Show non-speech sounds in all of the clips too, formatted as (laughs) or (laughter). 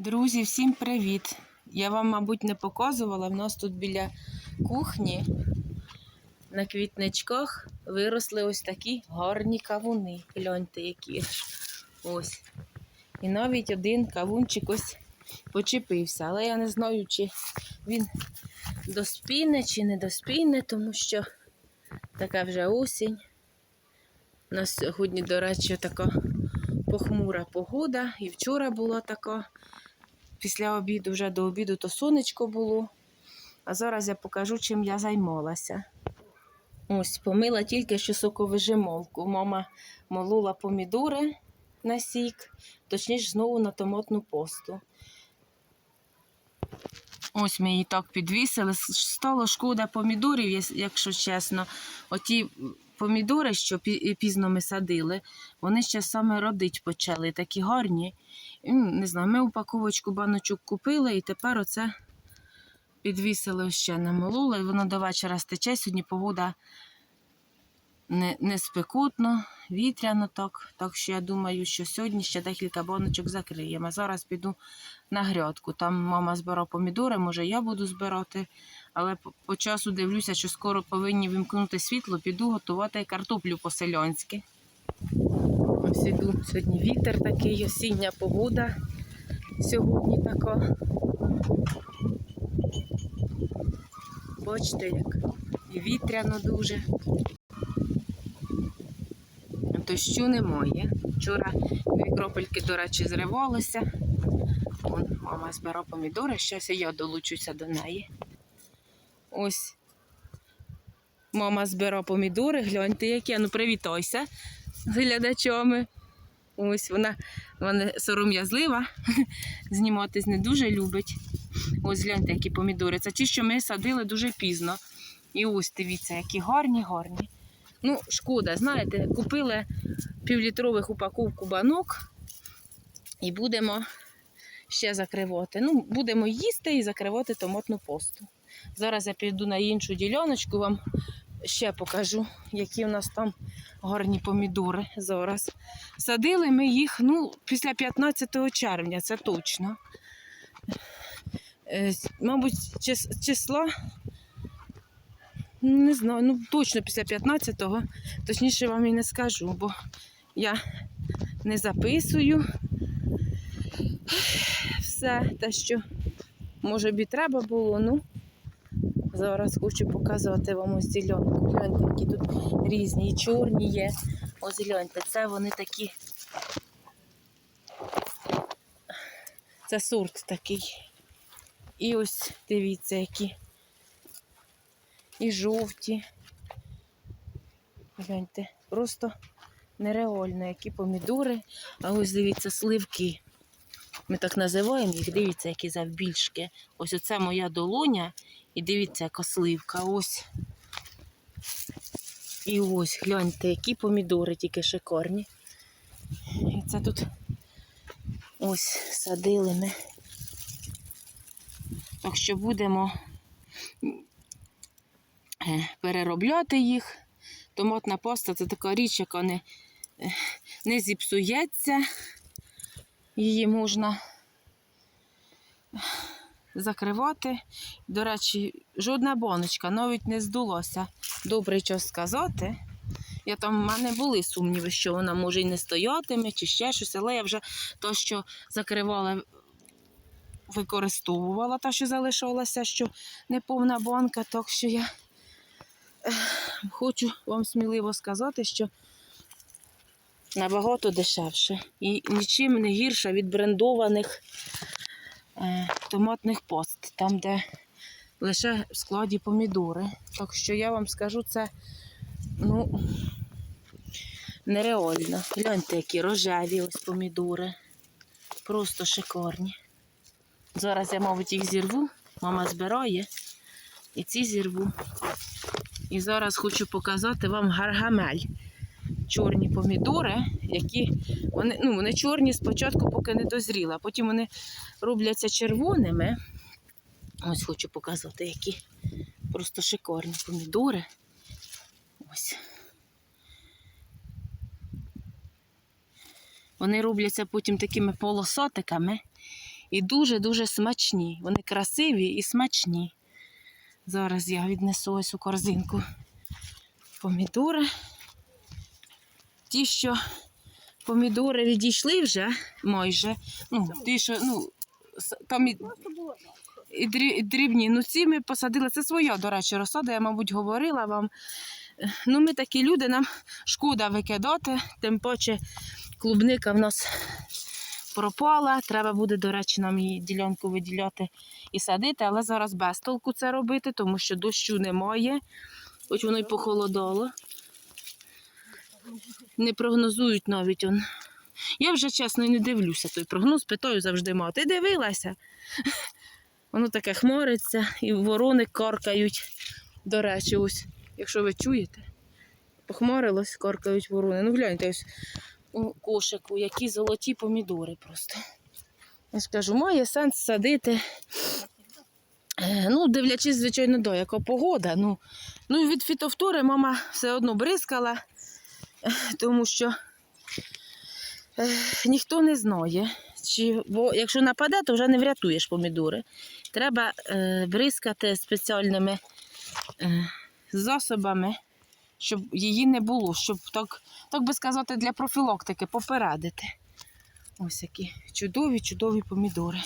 Друзі, всім привіт! Я вам, мабуть, не показувала. В нас тут біля кухні на квітничках виросли ось такі гарні кавуни. Гляньте, які. Ось. І навіть один кавунчик ось почепився. Але я не знаю, чи він доспіне, чи не доспіне, тому що така вже осінь. У нас сьогодні, до речі, така похмура погода. І вчора була така. Після обіду, вже до обіду, то сонечко було. А зараз я покажу, чим я займалася. Ось, помила тільки що соковижимовку. Мама молола помідори на сік, точніше, знову на томатну посту. Ось ми її так підвісили. Стало шкода помідорів, якщо чесно. Оті помідори, що пізно ми садили, вони ще саме родить почали, такі гарні. Не знаю, ми упаковочку баночок купили і тепер оце підвісили ще намололи. Воно до вечора стече. Сьогодні погода не, не спекутно, вітряно так. Так що я думаю, що сьогодні ще декілька баночок закриємо. Зараз піду на грядку. Там мама збирає помідори, може я буду збирати. Але по, часу дивлюся, що скоро повинні вимкнути світло, піду готувати картоплю по-селянськи. Ось іду. Сьогодні вітер такий, осіння погода. Сьогодні така. Бачите, як і вітряно дуже. Дощу немає. Вчора дві кропельки, до речі, зривалися. Мама збирає помідори, зараз я долучуся до неї. Ось. Мама збирає помідори, гляньте, які. Ну, привітайся з глядачами. Ось вона, вона сором'язлива, (laughs) зніматись не дуже любить. Ось гляньте, які помідори. Це ті, що ми садили дуже пізно. І ось дивіться, які гарні, гарні. Ну, шкода, знаєте, купили півлітрових упаковку банок і будемо ще закривати. Ну, будемо їсти і закривати томатну посту. Зараз я піду на іншу діляночку, вам ще покажу, які у нас там гарні помідори зараз. Садили ми їх ну, після 15 червня, це точно. Е, Мабуть, чис- числа. Не знаю, ну точно після 15-го. Точніше вам і не скажу, бо я не записую все те, що може б і треба було. Ну, зараз хочу показати вам ось ділянку. Гляньте, які тут різні, і чорні є. Ось гляньте, це вони такі. Це сорт такий. І ось дивіться, які. І жовті. Гляньте, просто нереально, які помідори. А ось дивіться, сливки. Ми так називаємо їх, дивіться, які завбільшки. Ось оце моя долоня. І дивіться, яка сливка. Ось. І ось, гляньте, які помідори тільки шикарні. І це тут ось садили ми. Так що будемо е, переробляти їх. Томатна паста це така річ, яка не, е, не зіпсується. Її можна закривати. До речі, жодна баночка навіть не здулася. Добрий час сказати. Я там, в мене були сумніви, що вона може і не стоятиме, чи ще щось, але я вже то, що закривала, використовувала, та, що залишалася, що неповна банка, так що я хочу вам сміливо сказати, що набагато дешевше і нічим не гірше від брендованих е, томатних пост, там, де лише в складі помідори. Так що я вам скажу, це ну, нереально. Гляньте, які рожеві ось помідори. Просто шикарні. Зараз я, мабуть, їх зірву. Мама збирає. І ці зірву. І зараз хочу показати вам гаргамель. Чорні помідори, які вони, ну, вони чорні спочатку, поки не дозріли, а потім вони робляться червоними. Ось хочу показати, які просто шикарні помідори. Ось. Вони робляться потім такими полосотиками І дуже-дуже смачні. Вони красиві і смачні. Зараз я віднесу ось у корзинку помідори. Ті, що помідори відійшли вже майже. Ну, ті, що, ну, там і, і дрібні. Ну, ці ми посадили. Це своя, до речі, розсада, я, мабуть, говорила вам. Ну, ми такі люди, нам шкода викидати, тим паче клубника в нас пропала. Треба буде, до речі, нам її ділянку виділяти і садити, але зараз без толку це робити, тому що дощу немає, хоч воно й похолодало. Не прогнозують навіть он. Я вже чесно не дивлюся той прогноз, питаю завжди мати. Дивилася? (laughs) Воно таке хмариться і ворони каркають. До речі, ось, якщо ви чуєте, похмарилось, каркають ворони. Ну гляньте ось у кошику, які золоті помідори просто. Я ж кажу, має сенс садити. Е, Ну, дивлячись, звичайно, до яка погода. Ну, ну від фітофтори мама все одно бризкала, (laughs) тому що ніхто не знає. Чи, бо якщо нападе, то вже не врятуєш помідори. Треба е, бризкати спеціальними е, засобами, щоб її не було, щоб так, так би сказати, для профілактики попередити. Ось які чудові, чудові помідори.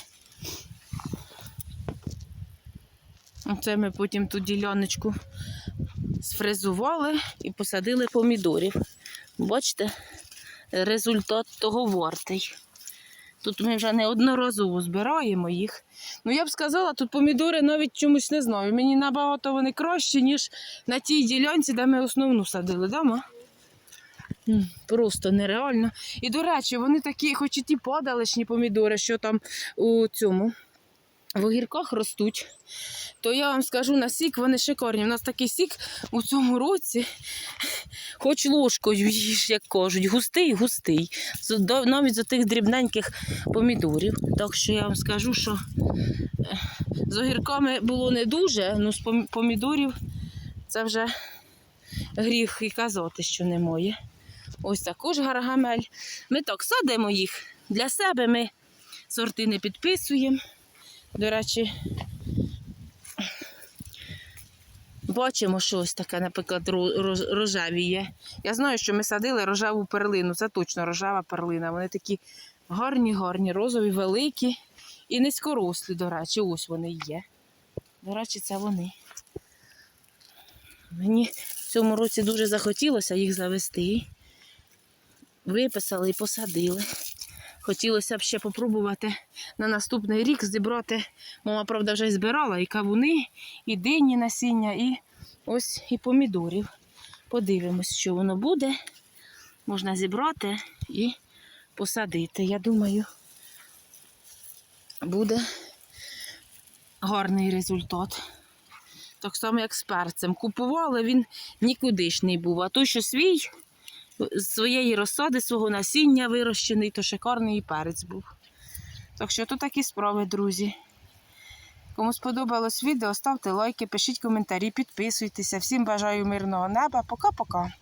Оце ми потім ту діляночку сфрезували і посадили помідорів. Бачите, результат того вартий. Тут ми вже неодноразово збираємо їх. Ну, я б сказала, тут помідори навіть чомусь не знаю. Мені набагато вони кращі, ніж на тій ділянці, де ми основну садили, да? Просто нереально. І, до речі, вони такі, хоч і ті падалишні помідори, що там у цьому в огірках ростуть, то я вам скажу на сік, вони шикарні. У нас такий сік у цьому році, хоч ложкою їж, як кажуть, густий, густий. Навіть з тих дрібненьких помідорів. Так що я вам скажу, що е, з огірками було не дуже, ну з помідорів це вже гріх і казати, що немає. Ось також гаргамель. Ми так садимо їх для себе, ми сорти не підписуємо. До речі, бачимо щось таке, наприклад, ро- рожеві є. Я знаю, що ми садили рожеву перлину. Це точно рожева перлина. Вони такі гарні, гарні, розові, великі і низькорослі, до речі, ось вони є. До речі, це вони. Мені в цьому році дуже захотілося їх завести. Виписали і посадили. Хотілося б ще попробувати на наступний рік зібрати. Мама, правда, вже збирала і кавуни, і дині насіння, і ось і помідорів. Подивимось, що воно буде. Можна зібрати і посадити. Я думаю, буде гарний результат. Так само, як з перцем. Купували, він нікудишний був. А той, що свій, своєї розсади, свого насіння вирощений, то шикарний перець був. Так що то такі справи, друзі. Кому сподобалось відео, ставте лайки, пишіть коментарі, підписуйтеся. Всім бажаю мирного неба. Пока-пока.